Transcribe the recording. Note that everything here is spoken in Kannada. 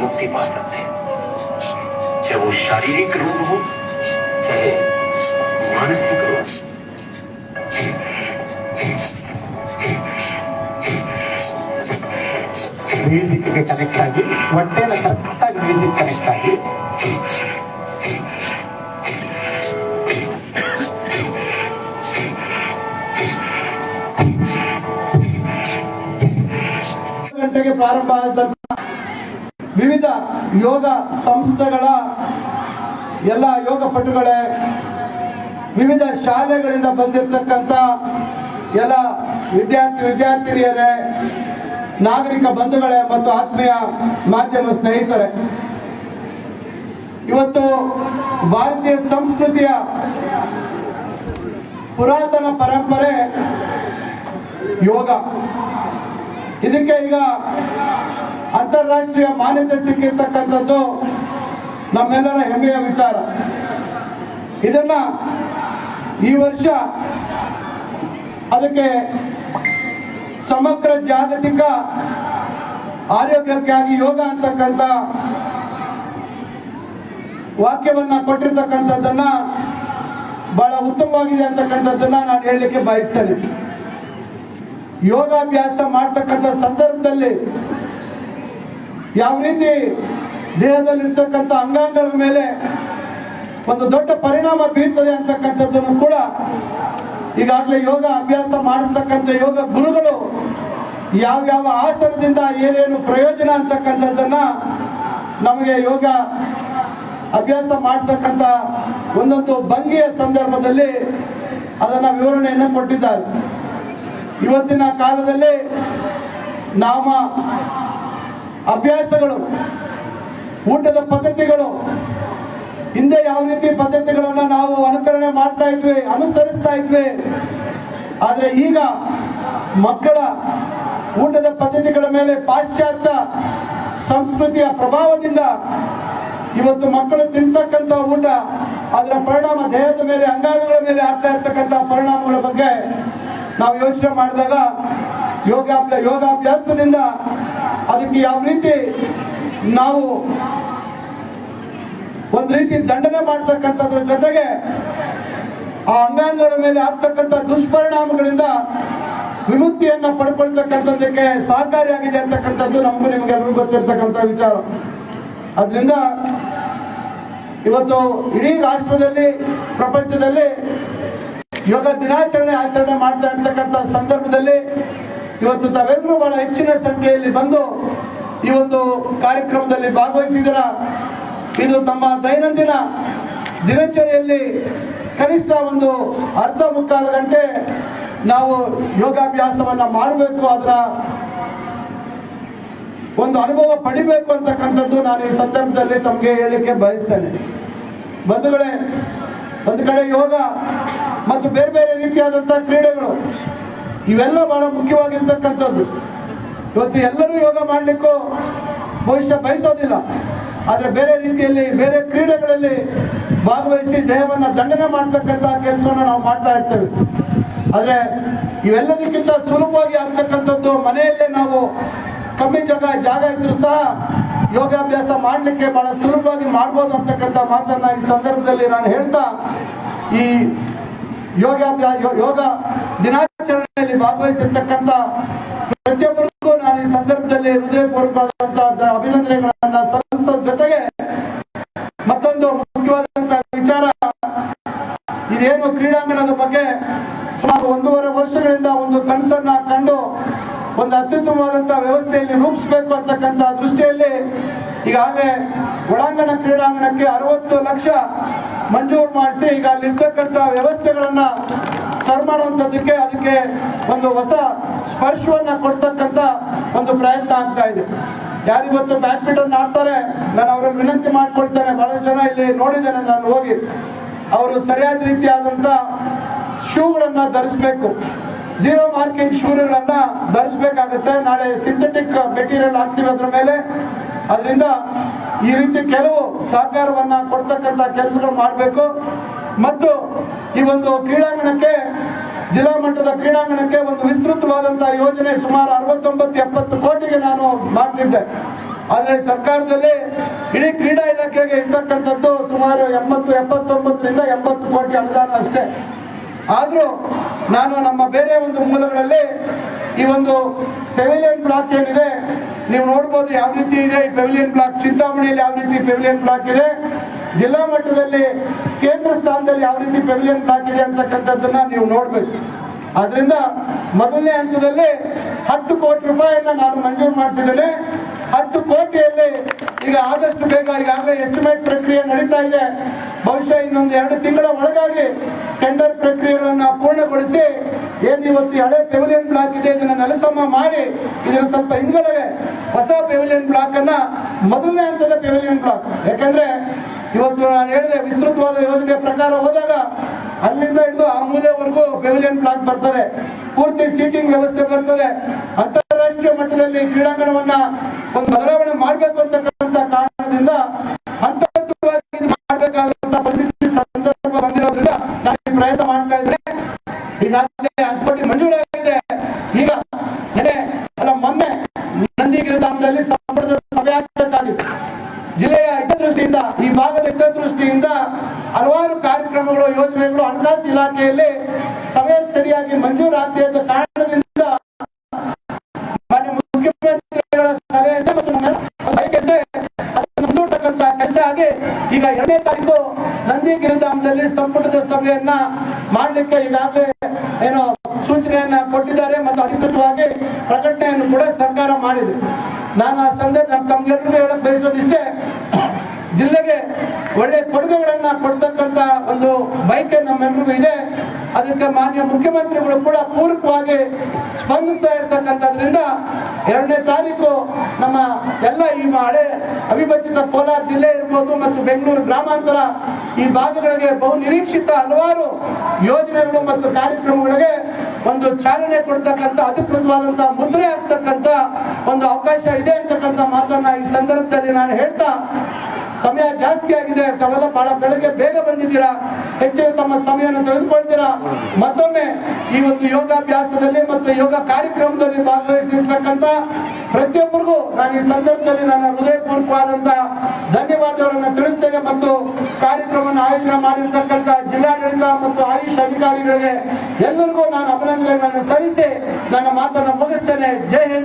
प्रतिशत रोगों से मुक्ति पा सकते हैं चाहे वो शारीरिक रोग हो चाहे मानसिक रोग ಮ್ಯೂಸಿಕ್ಗೆ ಕನೆಕ್ಟ್ ಆಗಿ ಹೊಟ್ಟೆನ ಕರೆಕ್ಟಾಗಿ ಮ್ಯೂಸಿಕ್ ಕನೆಕ್ಟ್ ಆಗಿ ಗಂಟೆಗೆ ಪ್ರಾರಂಭ ಆದಂತ ವಿವಿಧ ಯೋಗ ಸಂಸ್ಥೆಗಳ ಎಲ್ಲ ಯೋಗ ಪಟುಗಳೇ ವಿವಿಧ ಶಾಲೆಗಳಿಂದ ಬಂದಿರತಕ್ಕಂಥ ಎಲ್ಲ ವಿದ್ಯಾರ್ಥಿ ವಿದ್ಯಾರ್ಥಿನಿಯರೇ, ನಾಗರಿಕ ಬಂಧುಗಳೇ ಮತ್ತು ಆತ್ಮೀಯ ಮಾಧ್ಯಮ ಸ್ನೇಹಿತರೆ, ಇವತ್ತು ಭಾರತೀಯ ಸಂಸ್ಕೃತಿಯ ಪುರಾತನ ಪರಂಪರೆ ಯೋಗ. ಇದಕ್ಕೆ ಈಗ ಅಂತಾರಾಷ್ಟ್ರೀಯ ಮಾನ್ಯತೆ ಸಿಕ್ಕಿರ್ತಕ್ಕಂಥದ್ದು ನಮ್ಮೆಲ್ಲರ ಹೆಮ್ಮೆಯ ವಿಚಾರ. ಇದನ್ನ ಈ ವರ್ಷ ಅದಕ್ಕೆ ಸಮಗ್ರ ಜಾಗತಿಕ ಆರೋಗ್ಯಕ್ಕಾಗಿ ಯೋಗ ಅಂತಕ್ಕಂಥ ವಾಕ್ಯವನ್ನ ಕೊಟ್ಟಿರ್ತಕ್ಕಂಥದ್ದನ್ನ ಬಹಳ ಉತ್ತಮವಾಗಿದೆ ಅಂತಕ್ಕಂಥದ್ದನ್ನ ನಾನು ಹೇಳಲಿಕ್ಕೆ ಬಯಸ್ತೇನೆ. ಯೋಗಾಭ್ಯಾಸ ಮಾಡ್ತಕ್ಕಂಥ ಸಂದರ್ಭದಲ್ಲಿ ಯಾವ ರೀತಿ ದೇಹದಲ್ಲಿರ್ತಕ್ಕಂಥ ಅಂಗಾಂಗಗಳ ಮೇಲೆ ಒಂದು ದೊಡ್ಡ ಪರಿಣಾಮ ಬೀರ್ತದೆ ಅಂತಕ್ಕಂಥದ್ದನ್ನು ಕೂಡ ಈಗಾಗಲೇ ಯೋಗ ಅಭ್ಯಾಸ ಮಾಡಿಸ್ತಕ್ಕಂಥ ಯೋಗ ಗುರುಗಳು ಯಾವ ಯಾವ ಆಸನದಿಂದ ಏನೇನು ಪ್ರಯೋಜನ ಅಂತಕ್ಕಂಥದ್ದನ್ನ ನಮಗೆ ಯೋಗ ಅಭ್ಯಾಸ ಮಾಡ್ತಕ್ಕಂಥ ಒಂದೊಂದು ಭಂಗಿಯ ಸಂದರ್ಭದಲ್ಲಿ ಅದನ್ನ ವಿವರಣೆಯನ್ನು ಕೊಟ್ಟಿದ್ದಾರೆ. ಇವತ್ತಿನ ಕಾಲದಲ್ಲಿ ನಾಮ ಅಭ್ಯಾಸಗಳು, ಊಟದ ಪದ್ಧತಿಗಳು, ಹಿಂದೆ ಯಾವ ರೀತಿ ಪದ್ಧತಿಗಳನ್ನ ನಾವು ಅನುಕರಣೆ ಮಾಡ್ತಾ ಇದ್ವಿ, ಅನುಸರಿಸ್ತಾ ಇದ್ವಿ. ಆದ್ರೆ ಈಗ ಮಕ್ಕಳ ಊಟದ ಪದ್ಧತಿಗಳ ಮೇಲೆ ಪಾಶ್ಚಾತ್ಯ ಸಂಸ್ಕೃತಿಯ ಪ್ರಭಾವದಿಂದ ಇವತ್ತು ಮಕ್ಕಳು ತಿಂತಕ್ಕಂಥ ಊಟ, ಅದರ ಪರಿಣಾಮ ದೇಹದ ಮೇಲೆ, ಅಂಗಾಂಗಗಳ ಮೇಲೆ ಆಗ್ತಾ ಇರ್ತಕ್ಕಂಥ ಪರಿಣಾಮಗಳ ಬಗ್ಗೆ ನಾವು ಯೋಚನೆ ಮಾಡಿದಾಗ ಯೋಗಾಭ್ಯ ಯೋಗಾಭ್ಯಾಸದಿಂದ ಅದಕ್ಕೆ ಯಾವ ರೀತಿ ನಾವು ಒಂದು ರೀತಿ ದಂಡನೆ ಮಾಡ್ತಕ್ಕಂಥದ್ರ ಜೊತೆಗೆ ಆ ಅಂಗಾಂಗಗಳ ಮೇಲೆ ಆಗ್ತಕ್ಕಂಥ ದುಷ್ಪರಿಣಾಮಗಳಿಂದ ವಿಮುಕ್ತಿಯನ್ನ ಪಡ್ಕೊಳ್ತಕ್ಕಂಥದ್ದಕ್ಕೆ ಸಹಕಾರಿಯಾಗಿದೆ ಅಂತಕ್ಕಂಥದ್ದು ನಮಗೂ ನಿಮ್ಗೆ ಎಲ್ರಿಗೂ ಗೊತ್ತಿರ್ತಕ್ಕಂಥ ವಿಚಾರ. ಅದರಿಂದ ಇವತ್ತು ಇಡೀ ರಾಷ್ಟ್ರದಲ್ಲಿ, ಪ್ರಪಂಚದಲ್ಲಿ ಯೋಗ ದಿನಾಚರಣೆ ಆಚರಣೆ ಮಾಡ್ತಾ ಇರ್ತಕ್ಕಂಥ ಸಂದರ್ಭದಲ್ಲಿ ಇವತ್ತು ತಾವೆಲ್ಲರೂ ಬಹಳ ಹೆಚ್ಚಿನ ಸಂಖ್ಯೆಯಲ್ಲಿ ಬಂದು ಈ ಒಂದು ಕಾರ್ಯಕ್ರಮದಲ್ಲಿ ಭಾಗವಹಿಸಿದರ ಇದು ತಮ್ಮ ದೈನಂದಿನ ದಿನಚರಿಯಲ್ಲಿ ಕನಿಷ್ಠ ಒಂದು ಅರ್ಧ ಮುಕ್ಕಾಲು ಗಂಟೆ ನಾವು ಯೋಗಾಭ್ಯಾಸವನ್ನು ಮಾಡಬೇಕು, ಅದರ ಒಂದು ಅನುಭವ ಪಡಿಬೇಕು ಅಂತಕ್ಕಂಥದ್ದು ನಾನು ಈ ಸಂದರ್ಭದಲ್ಲಿ ತಮಗೆ ಹೇಳಲಿಕ್ಕೆ ಬಯಸ್ತೇನೆ. ಬಂಧುಗಳೇ, ಒಂದು ಕಡೆ ಯೋಗ ಮತ್ತು ಬೇರೆ ಬೇರೆ ರೀತಿಯಾದಂತಹ ಕ್ರೀಡೆಗಳು ಇವೆಲ್ಲ ಬಹಳ ಮುಖ್ಯವಾಗಿರ್ತಕ್ಕಂಥದ್ದು. ಇವತ್ತು ಎಲ್ಲರೂ ಯೋಗ ಮಾಡಲಿಕ್ಕೂ ಭವಿಷ್ಯ ಬಯಸೋದಿಲ್ಲ. ಆದರೆ ಬೇರೆ ರೀತಿಯಲ್ಲಿ, ಬೇರೆ ಕ್ರೀಡೆಗಳಲ್ಲಿ ಭಾಗವಹಿಸಿ ದೇಹವನ್ನ ದಂಡನೆ ಮಾಡ್ತಕ್ಕಂಥ ಕೆಲಸವನ್ನ ನಾವು ಮಾಡ್ತಾ ಇರ್ತೇವೆ. ಆದರೆ ಇವೆಲ್ಲದಕ್ಕಿಂತ ಸುಲಭವಾಗಿ ಆಗ್ತಕ್ಕಂಥದ್ದು ಮನೆಯಲ್ಲೇ ನಾವು ಕಮ್ಮಿ ಜಾಗ ಜಾಗ ಇದ್ರೂ ಸಹ ಯೋಗಾಭ್ಯಾಸ ಮಾಡಲಿಕ್ಕೆ ಬಹಳ ಸುಲಭವಾಗಿ ಮಾಡ್ಬೋದು ಅಂತಕ್ಕಂಥ ಮಾತನ್ನ ಈ ಸಂದರ್ಭದಲ್ಲಿ ನಾನು ಹೇಳ್ತಾ ಈ ಯೋಗಾಭ್ಯಾಸ ಯೋಗ ದಿನಾಚರಣೆಯಲ್ಲಿ ಭಾಗವಹಿಸಿರ್ತಕ್ಕಂಥ ಪ್ರತಿಯೊಬ್ಬರಿಗೂ ನಾನು ಈ ಸಂದರ್ಭದಲ್ಲಿ ಹೃದಯಪೂರ್ವಕವಾದಂತಹ ಅಭಿನಂದನೆಗಳನ್ನ ಸಲ್ಲಿಸೋದ್ರ ಜೊತೆಗೆ ಮತ್ತೊಂದು ಮುಖ್ಯವಾದಂತಹ ವಿಚಾರ, ಇದೇನು ಕ್ರೀಡಾಂಗಣದ ಬಗ್ಗೆ ಸುಮಾರು ಒಂದೂವರೆ ವರ್ಷಗಳಿಂದ ಒಂದು ಕನಸನ್ನ ಕಂಡು ಒಂದು ಅತ್ಯುತ್ತಮವಾದಂತಹ ವ್ಯವಸ್ಥೆಯಲ್ಲಿ ರೂಪಿಸಬೇಕು ಅಂತಕ್ಕಂತಹ ದೃಷ್ಟಿಯಲ್ಲಿ ಈಗಾಗಲೇ ಒಳಾಂಗಣ ಕ್ರೀಡಾಂಗಣಕ್ಕೆ ಅರವತ್ತು ಲಕ್ಷ ಮಂಜೂರು ಮಾಡಿಸಿ ಈಗ ಅಲ್ಲಿರ್ತಕ್ಕಂಥ ವ್ಯವಸ್ಥೆಗಳನ್ನ ಸರ್ ಮಾಡುವಂಥದ್ದಕ್ಕೆ ಅದಕ್ಕೆ ಒಂದು ಹೊಸ ಸ್ಪರ್ಶವನ್ನ ಕೊಡ್ತಕ್ಕಂಥ ಒಂದು ಪ್ರಯತ್ನ ಆಗ್ತಾ ಇದೆ. ಯಾರಿವತ್ತು ಬ್ಯಾಡ್ಮಿಂಟನ್ ಆಡ್ತಾರೆ, ನಾನು ಅವ್ರನ್ನ ವಿನಂತಿ ಮಾಡ್ಕೊಳ್ತೇನೆ ಬಹಳ ಜನ ಇಲ್ಲಿ ನೋಡಿದ್ದೇನೆ ನಾನು ಹೋಗಿ. ಅವರು ಸರಿಯಾದ ರೀತಿಯಾದಂತ ಶೂಗಳನ್ನು ಧರಿಸ್ಬೇಕು. ಝೀರೋ ಮಾರ್ಕಿಂಗ್ ಶೂಗಳನ್ನು ಧರಿಸಬೇಕಾಗುತ್ತೆ. ನಾಳೆ ಸಿಂಥೆಟಿಕ್ ಮೆಟೀರಿಯಲ್ ಹಾಕ್ತೀವಿ ಅದ್ರ ಮೇಲೆ. ಅದರಿಂದ ಈ ರೀತಿ ಕೆಲವು ಸಹಕಾರವನ್ನ ಕೊಡ್ತಕ್ಕಂಥ ಕೆಲಸಗಳು ಮಾಡಬೇಕು. ಮತ್ತು ಈ ಒಂದು ಕ್ರೀಡಾಂಗಣಕ್ಕೆ ಜಿಲ್ಲಾ ಮಟ್ಟದ ಕ್ರೀಡಾಂಗಣಕ್ಕೆ ಒಂದು ವಿಸ್ತೃತವಾದಂತಹ ಯೋಜನೆ ಸುಮಾರು ಅರವತ್ತೊಂಬತ್ತು, ಎಪ್ಪತ್ತು ಕೋಟಿಗೆ ನಾನು ಮಾಡಿಸಿದ್ದೆ. ಆದರೆ ಸರ್ಕಾರದಲ್ಲಿ ಇಡೀ ಕ್ರೀಡಾ ಇಲಾಖೆಗೆ ಇರ್ತಕ್ಕಂಥದ್ದು ಸುಮಾರು ಎಂಬತ್ತು, ಎಪ್ಪತ್ತೊಂಬತ್ತರಿಂದ ಎಂಬತ್ತು ಕೋಟಿ ಅನುದಾನ ಅಷ್ಟೇ. ಆದರೂ ನಾನು ನಮ್ಮ ಬೇರೆ ಒಂದು ಮೂಲಗಳಲ್ಲಿ ಈ ಒಂದು ಪೆವಿಲಿಯನ್ ಬ್ಲಾಕ್ ಏನಿದೆ, ನೀವು ನೋಡ್ಬೋದು ಯಾವ ರೀತಿ ಇದೆ. ಈ ಪೆವಿಲಿಯನ್ ಬ್ಲಾಕ್ ಚಿಂತಾಮಣಿಯಲ್ಲಿ ಯಾವ ರೀತಿ ಪೆವಿಲಿಯನ್ ಬ್ಲಾಕ್ ಇದೆ. ಜಿಲ್ಲಾ ಮಟ್ಟದಲ್ಲಿ ಕೇಂದ್ರ ಸ್ಥಾನದಲ್ಲಿ ಯಾವ ರೀತಿ ಪೆವಿಲಿಯನ್ ಬ್ಲಾಕ್ ಇದೆ ಅಂತಕ್ಕಂಥದ್ದನ್ನ ನೀವು ನೋಡ್ಬೇಕು. ಆದ್ರಿಂದ ಮೊದಲನೇ ಹಂತದಲ್ಲಿ ಹತ್ತು ಕೋಟಿ ರೂಪಾಯಿಯನ್ನ ನಾನು ಮಂಜೂರು ಮಾಡಿಸಿದ್ದೇನೆ. ಹತ್ತು ಕೋಟಿಯಲ್ಲಿ ಈಗ ಆದಷ್ಟು ಬೇಗ ಈಗಾಗಲೇ ಎಸ್ಟಿಮೇಟ್ ಪ್ರಕ್ರಿಯೆ ನಡೀತಾ ಇದೆ. ಬಹುಶಃ ಇನ್ನೊಂದು ಎರಡು ತಿಂಗಳ ಒಳಗಾಗಿ ಟೆಂಡರ್ ಪ್ರಕ್ರಿಯೆಗಳನ್ನ ಪೂರ್ಣಗೊಳಿಸಿ ಏನ್ ಇವತ್ತು ಹಳೆ ಪೆವಿಲಿಯನ್ ಬ್ಲಾಕ್ ಇದೆ ಇದನ್ನ ನೆಲಸಮ ಮಾಡಿ ಇದರ ಸ್ವಲ್ಪ ಹಿಂದ್ಗಡೆ ಹೊಸ ಪೆವಿಲಿಯನ್ ಬ್ಲಾಕ್ ಅನ್ನ ಮೊದಲನೇ ಹಂತದ ಪೆವಿಲಿಯನ್ ಬ್ಲಾಕ್. ಯಾಕಂದ್ರೆ ಇವತ್ತು ನಾನು ಹೇಳಿದೆ, ವಿಸ್ತೃತವಾದ ಯೋಜನೆ ಪ್ರಕಾರ ಹೋದಾಗ ಅಲ್ಲಿಂದ ಹಿಡಿದು ಆ ಮೂಲೆವರೆಗೂ ಪೆವಿಲಿಯನ್ ಪ್ಲಾಂಟ್ ಬರ್ತದೆ. ಪೂರ್ತಿ ಸೀಟಿಂಗ್ ವ್ಯವಸ್ಥೆ ಬರ್ತದೆ. ಅಂತಾರಾಷ್ಟ್ರೀಯ ಮಟ್ಟದಲ್ಲಿ ಕ್ರೀಡಾಂಗಣವನ್ನ ಒಂದು ಬದಲಾವಣೆ ಮಾಡಬೇಕು ಅಂತಕ್ಕಂಥ ಕಾರಣದಿಂದ ಹಂತ ಹಂತವಾಗಿ ಇದು ಮಾಡಬೇಕಾದಂತ ಪರಿಸ್ಥಿತಿ ಸಂದರ್ಭ ಬಂದಿರೋದ್ರಿಂದ ನಾನು ಈ ಪ್ರಯತ್ನ ಮಾಡ್ತಾ ಇದ್ದೇನೆ ಈಗಾಗಲೇ ಹತ್ತು ಕೋಟಿ ಮಂಜೂರಾಗಿದೆ ಈಗ ನೆನೆ ಅಲ್ಲ ಮೊನ್ನೆ ನಂದಿಗಿರಿಧಾಮದಲ್ಲಿ ಸಂಪುಟದ ಸಭೆ ಆಗಬೇಕಾಗಿತ್ತು ಜಿಲ್ಲೆಯ ಹಿತದೃಷ್ಟಿಯಿಂದ ಈ ಭಾಗದ ಹಿತದೃಷ್ಟಿಯಿಂದ ಹಲವಾರು ಕಾರ್ಯಕ್ರಮಗಳು ಯೋಜನೆಗಳು ಹಣಕಾಸು ಇಲಾಖೆಯಲ್ಲಿ ಸಮಯಕ್ಕೆ ಸರಿಯಾಗಿ ಮಂಜೂರಾಗದೇ ಇದ್ದ ಕಾರಣದಿಂದ ಮಾನ್ಯ ಮುಖ್ಯಮಂತ್ರಿಗಳ ಸಲಹೆ ಇದೆ ಮತ್ತು ನಮ್ಮೆಲ್ಲ ಬಯಕೆ ಇದೆ. ಅದನ್ನು ಮುಂದೂಡ್ತಕ್ಕಂಥ ಕೆಲಸ ಆಗಿ ಈಗ ಎರಡನೇ ತಾರೀಕು ನಂದಿ ಗಿರಿಧಾಮದಲ್ಲಿ ಸಂಪುಟದ ಸಭೆಯನ್ನ ಮಾಡಲಿಕ್ಕೆ ಈಗಾಗಲೇ ಏನೋ ಸೂಚನೆಯನ್ನ ಕೊಟ್ಟಿದ್ದಾರೆ ಮತ್ತು ಅಧಿಕೃತವಾಗಿ ಪ್ರಕಟಣೆಯನ್ನು ಕೂಡ ಸರ್ಕಾರ ಮಾಡಿದೆ. ನಾನು ಆ ಸಂದರ್ಭ ತಮ್ಗೆಲ್ಲರಿಗೂ ಹೇಳಕ್ ಬಯಸೋದಿಷ್ಟೇ, ಜಿಲ್ಲೆಗೆ ಒಳ್ಳೆ ಕೊಡುಗೆಗಳನ್ನ ಕೊಡ್ತಕ್ಕಂತ ಒಂದು ಬೈಕ್ ನಮ್ಮೆಲ್ಲರಿಗೂ ಇದೆ. ಅದಕ್ಕೆ ಮಾನ್ಯ ಮುಖ್ಯಮಂತ್ರಿಗಳು ಕೂಡ ಪೂರಕವಾಗಿ ಸ್ಪಂದಿಸ್ತಾ ಇರ್ತಕ್ಕಂಥದ್ರಿಂದ ಎರಡನೇ ತಾರೀಕು ನಮ್ಮ ಎಲ್ಲ ಈ ಹಳೆ ಅವಿಭಜಿತ ಕೋಲಾರ ಜಿಲ್ಲೆ ಇರ್ಬೋದು ಮತ್ತು ಬೆಂಗಳೂರು ಗ್ರಾಮಾಂತರ ಈ ಭಾಗಗಳಿಗೆ ಬಹು ನಿರೀಕ್ಷಿತ ಹಲವಾರು ಯೋಜನೆಗಳು ಮತ್ತು ಕಾರ್ಯಕ್ರಮಗಳಿಗೆ ಒಂದು ಚಾಲನೆ ಕೊಡ್ತಕ್ಕಂಥ ಅಧಿಕೃತವಾದಂತಹ ಮುದ್ರೆ ಆಗ್ತಕ್ಕಂಥ ಒಂದು ಅವಕಾಶ ಇದೆ ಅಂತಕ್ಕಂಥ ಮಾತನ್ನ ಈ ಸಂದರ್ಭದಲ್ಲಿ ನಾನು ಹೇಳ್ತಾ ಸಮಯ ಜಾಸ್ತಿ ಆಗಿದೆ. ತಾವೆಲ್ಲ ಬಹಳ ಬೆಳಗ್ಗೆ ಬೇಗ ಬಂದಿದ್ದೀರಾ? ಹೆಚ್ಚಿನ ತಮ್ಮ ಸಮಯವನ್ನು ತೆಗೆದುಕೊಳ್ತೀರಾ? ಮತ್ತೊಮ್ಮೆ ಈ ಒಂದು ಯೋಗಾಭ್ಯಾಸದಲ್ಲಿ ಮತ್ತು ಯೋಗ ಕಾರ್ಯಕ್ರಮದಲ್ಲಿ ಭಾಗವಹಿಸಿರ್ತಕ್ಕಂಥ ಪ್ರತಿಯೊಬ್ಬರಿಗೂ ನಾನು ಈ ಸಂದರ್ಭದಲ್ಲಿ ನನ್ನ ಹೃದಯಪೂರ್ವಕವಾದಂತ ಧನ್ಯವಾದಗಳನ್ನು ತಿಳಿಸ್ತೇನೆ ಮತ್ತು ಕಾರ್ಯಕ್ರಮವನ್ನು ಆಯೋಜನೆ ಮಾಡಿರ್ತಕ್ಕಂಥ ಜಿಲ್ಲಾಡಳಿತ ಮತ್ತು ಆಯುಷ್ ಅಧಿಕಾರಿಗಳಿಗೆ ಎಲ್ಲರಿಗೂ ನಾನು ಅಭಿನಂದನೆಗಳನ್ನು ಸಲ್ಲಿಸಿ ನನ್ನ ಮಾತನ್ನು ಮುಗಿಸ್ತೇನೆ. ಜೈ ಹಿಂದ್.